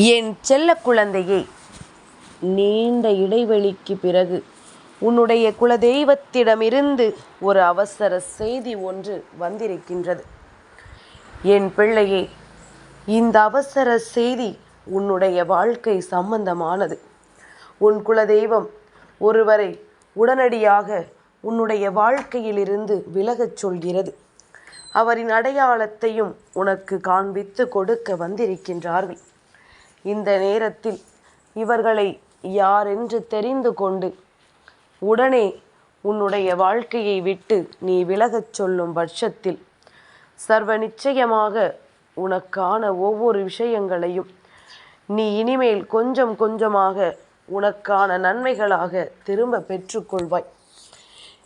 என் செல்ல குழந்தையே நீண்ட இடைவெளிக்கு பிறகு உன்னுடைய குலதெய்வத்திடமிருந்து ஒரு அவசர செய்தி ஒன்று வந்திருக்கின்றது. என் பிள்ளையே இந்த அவசர செய்தி உன்னுடைய வாழ்க்கை சம்பந்தமானது. உன் குலதெய்வம் ஒருவரை உடனடியாக உன்னுடைய வாழ்க்கையிலிருந்து விலகச் சொல்கிறது. அவரின் அடையாளத்தையும் உனக்கு காண்பித்து கொடுக்க வந்திருக்கின்றார்கள். இந்த நேரத்தில் இவர்களை யாரென்று தெரிந்து கொண்டு உடனே உன்னுடைய வாழ்க்கையை விட்டு நீ விலகச் சொல்லும் பட்சத்தில் சர்வ நிச்சயமாக உனக்கான ஒவ்வொரு விஷயங்களையும் நீ இனிமேல் கொஞ்சம் கொஞ்சமாக உனக்கான நன்மைகளாக திரும்ப பெற்றுக்கொள்வாய்.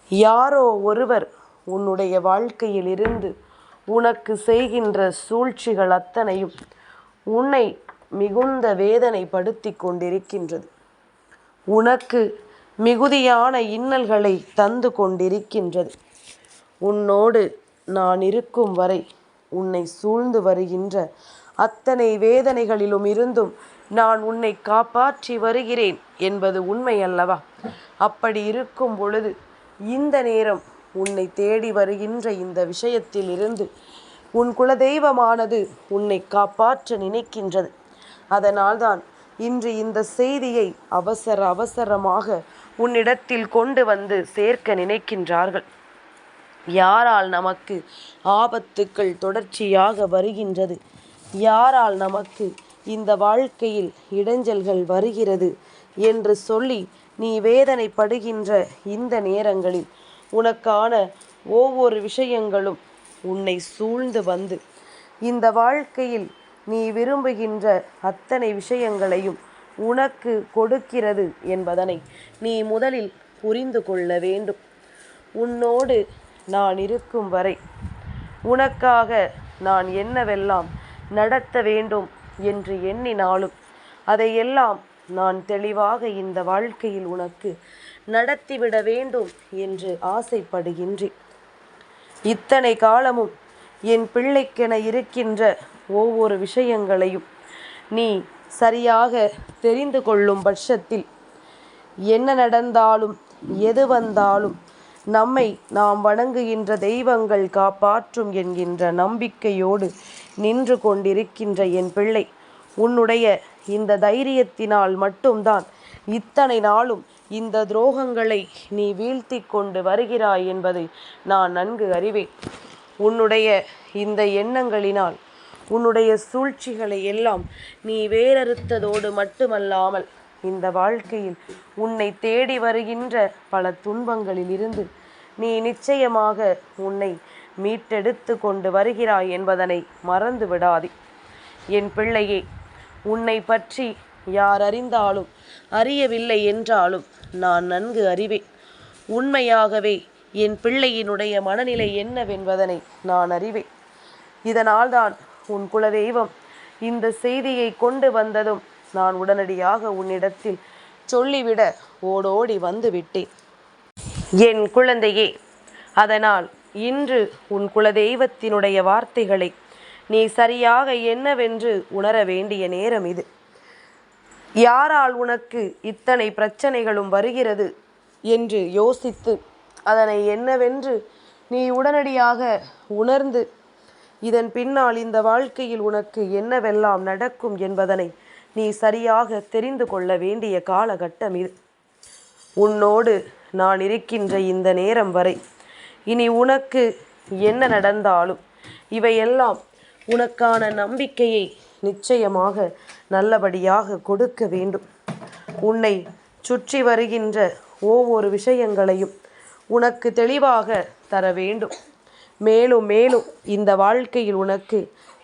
யாரோ ஒருவர் உன்னுடைய வாழ்க்கையில் இருந்து உனக்கு செய்கின்ற சூழ்ச்சிகள் அத்தனையும் உன்னை மிகுந்த வேதனைப்படுத்தி கொண்டிருக்கின்றது. உனக்கு மிகுதியான இன்னல்களை தந்து கொண்டிருக்கின்றது. உன்னோடு நான் இருக்கும் வரை உன்னை சூழ்ந்து வருகின்ற அத்தனை வேதனைகளிலும் இருந்தும் நான் உன்னை காப்பாற்றி வருகிறேன் என்பது உண்மை அல்லவா அப்படி இருக்கும் பொழுது இந்த நேரம் உன்னை தேடி வருகின்ற இந்த விஷயத்தில் இருந்து உன் குலதெய்வமானது உன்னை காப்பாற்ற நினைக்கின்றது. அதனால்தான் இன்று இந்த செய்தியை அவசர அவசரமாக உன்னிடத்தில் கொண்டு வந்து சேர்க்க நினைக்கின்றார்கள். யாரால் நமக்கு ஆபத்துக்கள் தொடர்ச்சியாக வருகின்றது? யாரால் நமக்கு இந்த வாழ்க்கையில் இடைஞ்சல்கள் வருகிறது என்று சொல்லி நீ வேதனைப்படுகின்ற இந்த நேரங்களில் உனக்கான ஒவ்வொரு விஷயங்களும் உன்னை சூழ்ந்து வந்து இந்த வாழ்க்கையில் நீ விரும்புகின்ற அத்தனை விஷயங்களையும் உனக்கு கொடுக்கிறது என்பதனை நீ முதலில் புரிந்து கொள்ள வேண்டும். உன்னோடு நான் இருக்கும் வரை உனக்காக நான் என்னவெல்லாம் நடத்த வேண்டும் என்று எண்ணினாலும் அதையெல்லாம் நான் தெளிவாக இந்த வாழ்க்கையில் உனக்கு நடத்திவிட வேண்டும் என்று ஆசைப்படுகின்றேன். இத்தனை காலமும் என் பிள்ளைக்கென இருக்கின்ற ஒவ்வொரு விஷயங்களையும் நீ சரியாக தெரிந்து கொள்ளும் பட்சத்தில் என்ன நடந்தாலும் எது வந்தாலும் நம்மை நாம் வணங்குகின்ற தெய்வங்கள் காப்பாற்றும் என்கின்ற நம்பிக்கையோடு நின்று கொண்டிருக்கின்ற என் பிள்ளை. உன்னுடைய இந்த தைரியத்தினால் மட்டும்தான் இத்தனை நாளும் இந்த துரோகங்களை நீ வீழ்த்தி கொண்டு வருகிறாய் என்பதை நான் நன்கு அறிவேன். உன்னுடைய இந்த எண்ணங்களினால் உன்னுடைய சூழ்ச்சிகளை எல்லாம் நீ வேறறுத்ததோடு மட்டுமல்லாமல் இந்த வாழ்க்கையில் உன்னை தேடி வருகின்ற பல துன்பங்களில் இருந்து நீ நிச்சயமாக உன்னை மீட்டெடுத்து கொண்டு வருகிறாய் என்பதனை மறந்து விடாதே என் பிள்ளையே உன்னை பற்றி யார் அறிந்தாலும் அறியவில்லை என்றாலும் நான் நன்கு அறிவேன். உண்மையாகவே என் பிள்ளையினுடைய மனநிலை என்னவென்பதனை நான் அறிவேன். இதனால்தான் உன் குலதெய்வம். இந்த செய்தியை கொண்டு வந்ததும் நான் உடனடியாக உன்னிடத்தில் சொல்லிவிட ஓடோடி வந்து விட்டேன் என் குழந்தையே அதனால் இன்று உன் குலதெய்வத்தினுடைய வார்த்தைகளை நீ சரியாக என்னவென்று உணர வேண்டிய நேரம் இது. யாரால் உனக்கு இத்தனை பிரச்சனைகளும் வருகிறது என்று யோசித்து அதனை என்னவென்று நீ உடனடியாக உணர்ந்து இதன் பின்னால் இந்த வாழ்க்கையில் உனக்கு என்னவெல்லாம் நடக்கும் என்பதனை நீ சரியாக தெரிந்து கொள்ள வேண்டிய காலகட்டம் இது. உன்னோடு நான் இருக்கின்ற இந்த நேரம் வரை இனி உனக்கு என்ன நடந்தாலும் இவையெல்லாம் உனக்கான நம்பிக்கையை நிச்சயமாக நல்லபடியாக கொடுக்க வேண்டும். உன்னை சுற்றி வருகின்ற ஒவ்வொரு விஷயங்களையும் உனக்கு தெளிவாக தர வேண்டும். மேலும் மேலும் இந்த வாழ்க்கையில் உனக்கு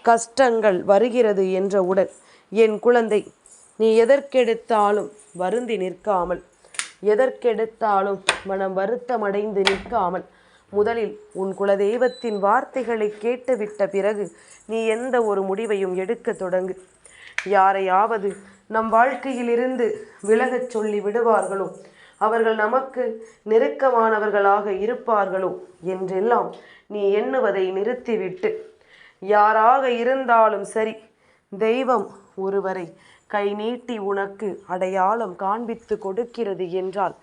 கஷ்டங்கள் வருகிறது என்றவுடன் என் குழந்தை நீ எதற்கெடுத்தாலும் வருந்தி நிற்காமல் எதற்கெடுத்தாலும் மனம் வருத்தமடைந்து நிற்காமல் முதலில் உன் குலதெய்வத்தின் வார்த்தைகளை கேட்டுவிட்ட பிறகு நீ எந்த ஒரு முடிவையும் எடுக்க தொடங்கு. யாரையாவது நம் வாழ்க்கையிலிருந்து விலகச் சொல்லி விடுவார்களோ அவர்கள் நமக்கு நெருக்கமானவர்களாக இருப்பார்களோ என்றெல்லாம் நீ எண்ணுவதை நிறுத்திவிட்டு யாராக இருந்தாலும் சரி தெய்வம் ஒருவரை கை நீட்டி உனக்கு அடையாளம் காண்பித்து கொடுக்கிறது என்றால்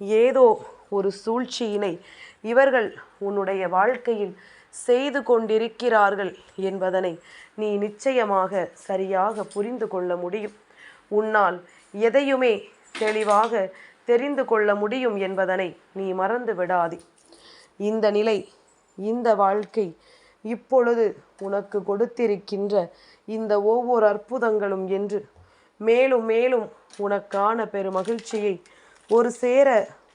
ஏதோ ஒரு சூழ்ச்சியினை இவர்கள் உன்னுடைய வாழ்க்கையில் செய்து கொண்டிருக்கிறார்கள் என்பதனை நீ நிச்சயமாக சரியாக புரிந்து கொள்ள முடியும். உன்னால் எதையுமே தெளிவாக தெரிந்து கொள்ள முடியும் என்பதனை நீ மறந்து விடாதே. இந்த நிலை இந்த வாழ்க்கை இப்பொழுது உனக்கு கொடுத்திருக்கின்ற இந்த ஒவ்வொரு அற்புதங்களும் என்று மேலும் மேலும் உனக்கான பெருமகிழ்ச்சியை ஒரு சேர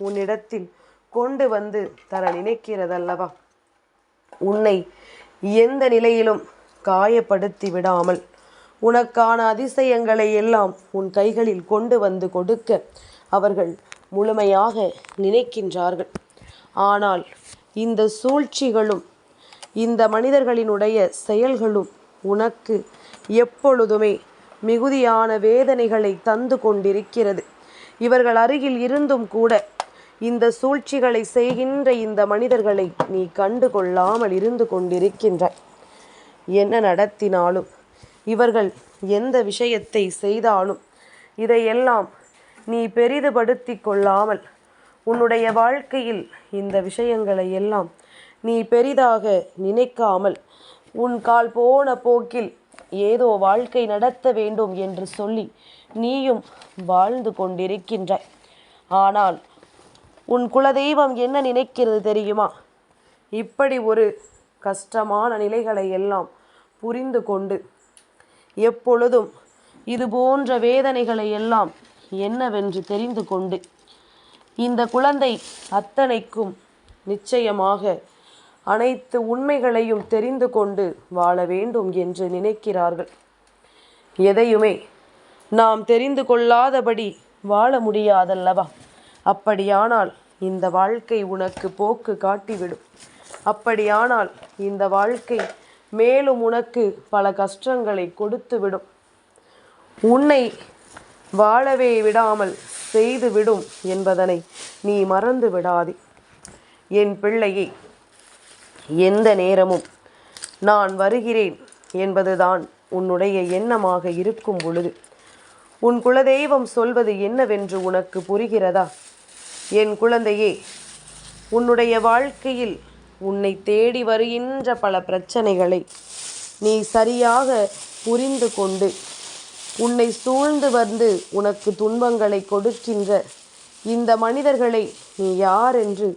உன்னிடத்தில் கொண்டு வந்து தர நினைக்கிறதல்லவா? உன்னை எந்த நிலையிலும் காயப்படுத்தி விடாமல் உனக்கான அதிசயங்களை எல்லாம் உன் கைகளில் கொண்டு வந்து கொடுக்க அவர்கள் முழுமையாக நினைக்கின்றார்கள். ஆனால் இந்த சூழ்ச்சிகளும் இந்த மனிதர்களினுடைய செயல்களும் உனக்கு எப்பொழுதுமே மிகுதியான வேதனைகளை தந்து கொண்டிருக்கிறது. இவர்கள் அருகில் இருந்தும் கூட இந்த சூழ்ச்சிகளை செய்கின்ற இந்த மனிதர்களை நீ கண்டு கொள்ளாமல் இருந்து கொண்டிருக்கின்றாய். என்ன நடத்தினாலும் இவர்கள் எந்த விஷயத்தை செய்தாலும் இதையெல்லாம் நீ பெரிதுபடுத்தி கொள்ளாமல் உன்னுடைய வாழ்க்கையில் இந்த விஷயங்களை எல்லாம் நீ பெரிதாக நினைக்காமல் உன் கால் போன போக்கில் ஏதோ வாழ்க்கை நடத்த வேண்டும் என்று சொல்லி நீயும் வாழ்ந்து கொண்டிருக்கின்றாய். ஆனால் உன் குலதெய்வம் என்ன நினைக்கிறது தெரியுமா? இப்படி ஒரு கஷ்டமான நிலைகளை எல்லாம் புரிந்து கொண்டு எப்பொழுதும் இது போன்ற வேதனைகளை எல்லாம் என்னவென்று தெரிந்து கொண்டு இந்த குழந்தை அத்தனைக்கும் நிச்சயமாக அனைத்து உண்மைகளையும் தெரிந்து கொண்டு வாழ வேண்டும் என்று நினைக்கிறார்கள். எதையுமே நாம் தெரிந்து கொள்ளாதபடி வாழ முடியாதல்லவா? அப்படியானால் இந்த வாழ்க்கை உனக்கு போக்கு காட்டிவிடும். அப்படியானால் இந்த வாழ்க்கை மேலும் உனக்கு பல கஷ்டங்களை கொடுத்துவிடும். உன்னை வாழவே விடாமல் செய்துவிடும் என்பதனை நீ மறந்து விடாதே. என் பிள்ளையை எந்த நேரமும் நான் வருகிறேன் என்பதுதான் உன்னுடைய எண்ணமாக இருக்கும் பொழுது. உன் குலதெய்வம் சொல்வது என்னவென்று உனக்கு புரிகிறதா? என் குழந்தையே உன்னுடைய வாழ்க்கையில் உன்னை தேடி வருகின்ற பல பிரச்சனைகளை நீ சரியாக புரிந்து கொண்டு உன்னை சூழ்ந்து வந்து உனக்கு துன்பங்களை கொடுக்கின்ற இந்த மனிதர்களை நீ யார் என்று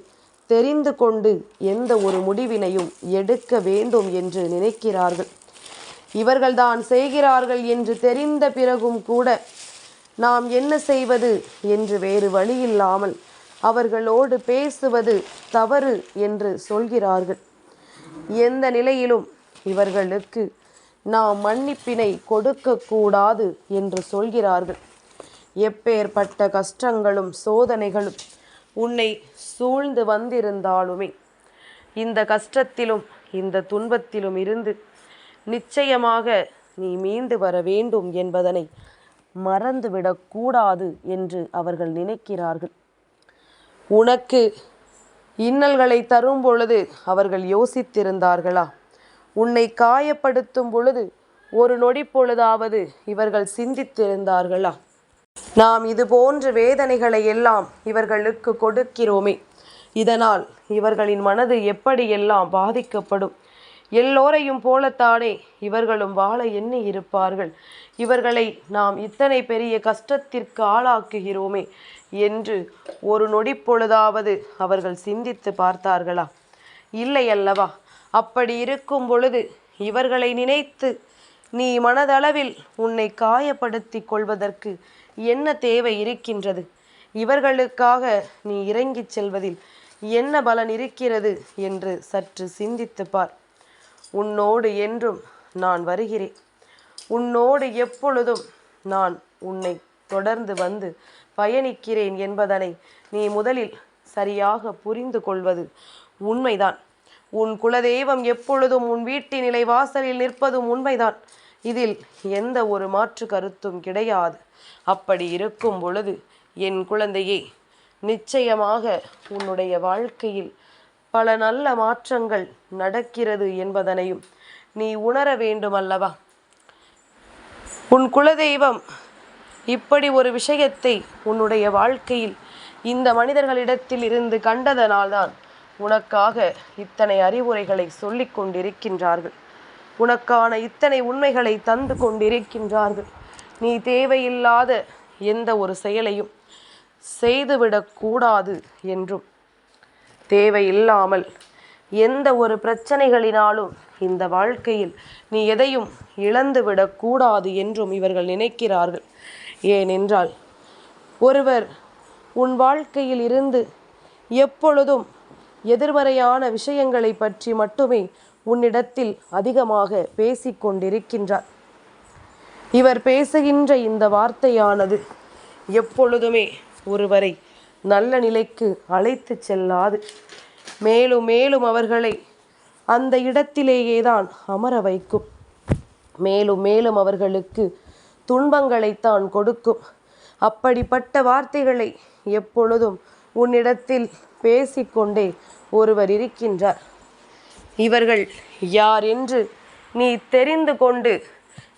தெரிந்து கொண்டு எந்த ஒரு முடிவினையும் எடுக்க வேண்டும் என்று நினைக்கிறார்கள். இவர்கள்தான் செய்கிறார்கள் என்று தெரிந்த பிறகும் கூட நாம் என்ன செய்வது என்று வேறு வழியில்லாமல் அவர்களோடு பேசுவது தவறு என்று சொல்கிறார்கள். எந்த நிலையிலும் இவர்களுக்கு நாம் மன்னிப்பினை கொடுக்கக்கூடாது என்று சொல்கிறார்கள். எப்பேற்பட்ட கஷ்டங்களும் சோதனைகளும் உன்னை சூழ்ந்து வந்திருந்தாலுமே இந்த கஷ்டத்திலும் இந்த துன்பத்திலும் இருந்து நிச்சயமாக நீ மீண்டு வர வேண்டும் என்பதனை மறந்துவிடக்கூடாது என்று அவர்கள் நினைக்கிறார்கள். உனக்கு இன்னல்களை தரும் பொழுது அவர்கள் யோசித்திருந்தார்களா? உன்னை காயப்படுத்தும் பொழுது ஒரு நொடி பொழுதாவது இவர்கள் சிந்தித்திருந்தார்களா? நாம் இது போன்ற வேதனைகளை எல்லாம் இவர்களுக்கு கொடுக்கிறோமே. இதனால் இவர்களின் மனது எப்படியெல்லாம் பாதிக்கப்படும்? எல்லோரையும் போலத்தானே இவர்களும் வாழ எண்ணி இருப்பார்கள். இவர்களை நாம் இத்தனை பெரிய கஷ்டத்திற்கு ஆளாக்குகிறோமே என்று ஒரு நொடி பொழுதாவது அவர்கள் சிந்தித்து பார்த்தார்களா? இல்லை அல்லவா? அப்படி இருக்கும் பொழுது இவர்களை நினைத்து நீ மனதளவில் உன்னை காயப்படுத்தி கொள்வதற்கு என்ன தேவை இருக்கின்றது? இவர்களுக்காக நீ இறங்கிச் செல்வதில் என்ன பலன் இருக்கிறது என்று சற்று சிந்தித்து பார். உன்னோடு என்றும் நான் வருகிறேன். உன்னோடு எப்பொழுதும் நான் உன்னை தொடர்ந்து வந்து பயணிக்கிறேன் என்பதனை நீ முதலில் சரியாக புரிந்து கொள்வது உண்மைதான். உன் குலதெய்வம் எப்பொழுதும் உன் வீட்டின் நிலை வாசலில் நிற்பதும் உண்மைதான். இதில் எந்த ஒரு மாற்று கருத்தும் கிடையாது. அப்படி இருக்கும் பொழுது என் குழந்தையே நிச்சயமாக உன்னுடைய வாழ்க்கையில் பல நல்ல மாற்றங்கள் நடக்கிறது என்பதனையும் நீ உணர வேண்டும் அல்லவா உன் குலதெய்வம் இப்படி ஒரு விஷயத்தை உன்னுடைய வாழ்க்கையில் இந்த மனிதர்களிடத்தில் இருந்து கண்டதனால்தான் உனக்காக இத்தனை அறிவுரைகளை சொல்லிக் கொண்டிருக்கின்றார்கள். உனக்கான இத்தனை உண்மைகளை தந்து கொண்டிருக்கின்றார்கள். நீ தேவையில்லாத எந்த ஒரு செயலையும் செய்துவிடக்கூடாது என்றும். தேவையில்லாமல் எந்த ஒரு பிரச்சனைகளினாலும் இந்த வாழ்க்கையில் நீ எதையும் இழந்துவிடக்கூடாது என்றும் இவர்கள் நினைக்கிறார்கள். ஏனென்றால் ஒருவர் உன் வாழ்க்கையில் இருந்து எப்பொழுதும் எதிர்மறையான விஷயங்களை பற்றி மட்டுமே உன்னிடத்தில் அதிகமாக பேசிக்கொண்டிருக்கின்றார். இவர் பேசுகின்ற இந்த வார்த்தையானது எப்பொழுதுமே ஒருவரை நல்ல நிலைக்கு அழைத்து செல்லாது. மேலும் மேலும் அவர்களை அந்த இடத்திலேயே தான் அமர வைக்கும். மேலும் மேலும் அவர்களுக்கு துன்பங்களைத்தான் கொடுக்கும். அப்படிப்பட்ட வார்த்தைகளை எப்பொழுதும் உன்னிடத்தில் பேசிக்கொண்டே ஒருவர் இருக்கின்றார். இவர்கள் யார் என்று நீ தெரிந்து கொண்டு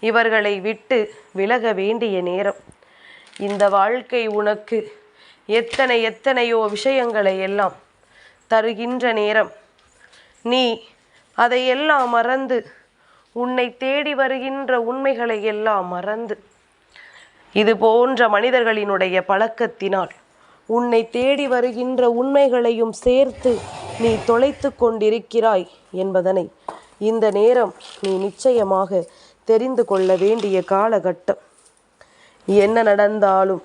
இவர்களை விட்டு விலக வேண்டிய நேரம். இந்த வாழ்க்கை உனக்கு எத்தனை எத்தனையோ விஷயங்களை எல்லாம் தருகின்ற நேரம். நீ அதையெல்லாம் மறந்து உன்னை தேடி வருகின்ற உண்மைகளை எல்லாம் மறந்து. இது போன்ற மனிதர்களினுடைய பழக்கத்தினால் உன்னை தேடி வருகின்ற உண்மைகளையும் சேர்த்து நீ தொலைத்து கொண்டிருக்கிறாய் என்பதனை இந்த நேரம் நீ நிச்சயமாக தெரிந்து கொள்ள வேண்டிய காலகட்டம். என்ன நடந்தாலும்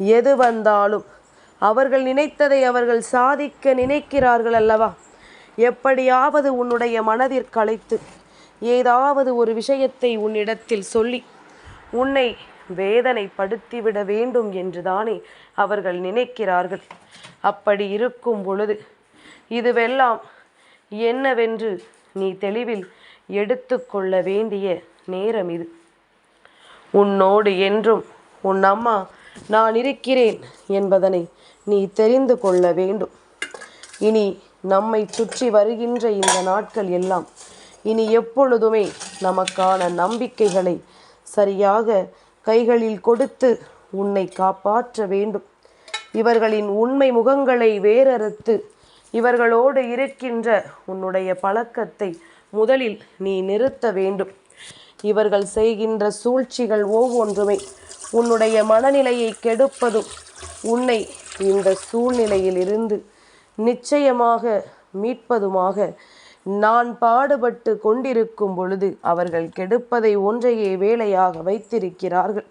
எது வந்தாலும் அவர்கள் நினைத்ததை அவர்கள் சாதிக்க நினைக்கிறார்கள் அல்லவா? எப்படியாவது உன்னுடைய மனதிற்கு அழைத்து ஏதாவது ஒரு விஷயத்தை உன்னிடத்தில் சொல்லி உன்னை வேதனைப்படுத்திவிட வேண்டும் என்றுதானே அவர்கள் நினைக்கிறார்கள். அப்படி இருக்கும் பொழுது இதுவெல்லாம் என்னவென்று நீ தெளிவில் எடுத்துக்கொள்ள வேண்டிய நேரம் இது. உன்னோடு என்றும் உன் அம்மா நான் இருக்கிறேன் என்பதனை நீ தெரிந்து கொள்ள வேண்டும். இனி நம்மை சுற்றி வருகின்ற இந்த நாட்கள் எல்லாம் இனி எப்பொழுதுமே நமக்கான நம்பிக்கைகளை சரியாக கைகளில் கொடுத்து உன்னை காப்பாற்ற வேண்டும். இவர்களின் உண்மை முகங்களை வேறறுத்து இவர்களோடு இருக்கின்ற உன்னுடைய பழக்கத்தை முதலில் நீ நிறுத்த வேண்டும். இவர்கள் செய்கின்ற சூழ்ச்சிகள் ஒவ்வொன்றுமே உன்னுடைய மனநிலையை கெடுப்பதும் உன்னை இந்த சூழ்நிலையில் இருந்து நிச்சயமாக மீட்பதுமாக நான் பாடுபட்டு கொண்டிருக்கும் பொழுது அவர்கள் கெடுப்பதை ஒன்றையே வேலையாக வைத்திருக்கிறார்கள்.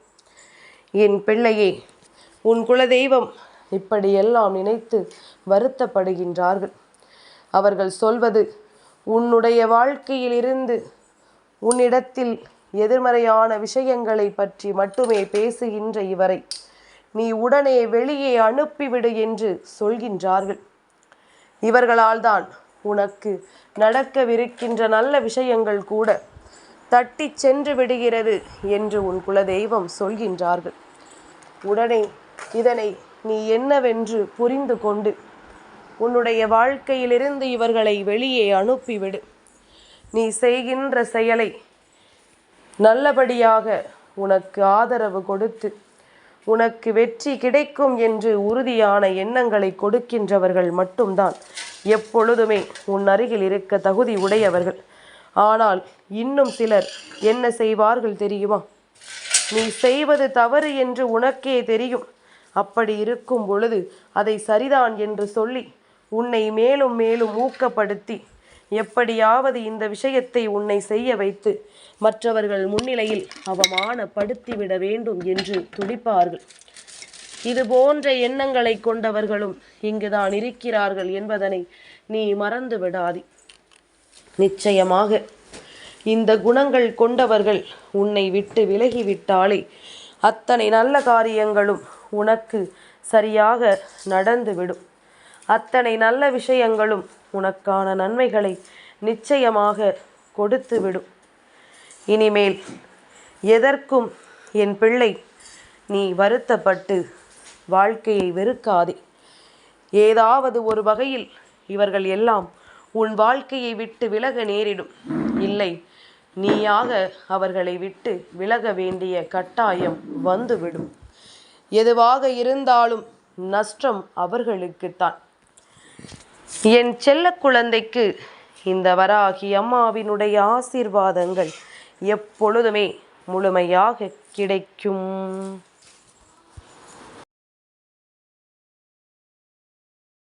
என் பிள்ளையே உன் குலதெய்வம் இப்படியெல்லாம் நினைத்து வருத்தப்படுகின்றார்கள். அவர்கள் சொல்வது உன்னுடைய வாழ்க்கையிலிருந்து உன்னிடத்தில் எதிர்மறையான விஷயங்களை பற்றி மட்டுமே பேசுகின்ற இவரை நீ உடனே வெளியே அனுப்பிவிடு என்று சொல்கின்றார்கள். இவர்களால் தான் உனக்கு நடக்கவிருக்கின்ற நல்ல விஷயங்கள் கூட தட்டி சென்று விடுகிறது என்று உன் குலதெய்வம் சொல்கின்றார்கள். உடனே இதனை நீ என்னவென்று புரிந்து கொண்டு உன்னுடைய வாழ்க்கையிலிருந்து இவர்களை வெளியே அனுப்பிவிடு. நீ செய்கின்ற செயலை நல்லபடியாக உனக்கு ஆதரவு கொடுத்து உனக்கு வெற்றி கிடைக்கும் என்று உறுதியான எண்ணங்களை கொடுக்கின்றவர்கள் மட்டும்தான். எப்பொழுதுமே உன் அருகில் இருக்க தகுதி உடையவர்கள். ஆனால் இன்னும் சிலர் என்ன செய்வார்கள் தெரியுமா? நீ செய்வது தவறு என்று உனக்கே தெரியும். அப்படி இருக்கும் பொழுது அதை சரிதான் என்று சொல்லி உன்னை மேலும் மேலும் ஊக்கப்படுத்தி எப்படியாவது இந்த விஷயத்தை உன்னை செய்ய வைத்து மற்றவர்கள் முன்னிலையில் அவமானப்படுத்திவிட வேண்டும் என்று துடிப்பார்கள். இது போன்ற எண்ணங்களை கொண்டவர்களும் இங்குதான் இருக்கிறார்கள் என்பதனை நீ மறந்து விடாதி. நிச்சயமாக இந்த குணங்கள் கொண்டவர்கள் உன்னை விட்டு விலகிவிட்டாலே அத்தனை நல்ல காரியங்களும் உனக்கு சரியாக நடந்துவிடும். அத்தனை நல்ல விஷயங்களும் உனக்கான நன்மைகளை நிச்சயமாக கொடுத்துவிடும். இனிமேல் எதற்கும் என் பிள்ளை நீ வருத்தப்பட்டு வாழ்க்கையை வெறுக்காதே. ஏதாவது ஒரு வகையில் இவர்கள் எல்லாம் உன் வாழ்க்கையை விட்டு விலக நேரிடும். இல்லை நீயாக அவர்களை விட்டு விலக வேண்டிய கட்டாயம் வந்துவிடும். எதுவாக இருந்தாலும் நஷ்டம் அவர்களுக்குத்தான். என் செல்ல குழந்தைக்கு இந்த வராகி அம்மாவினுடைய ஆசீர்வாதங்கள் எப்பொழுதுமே முழுமையாக கிடைக்கும்.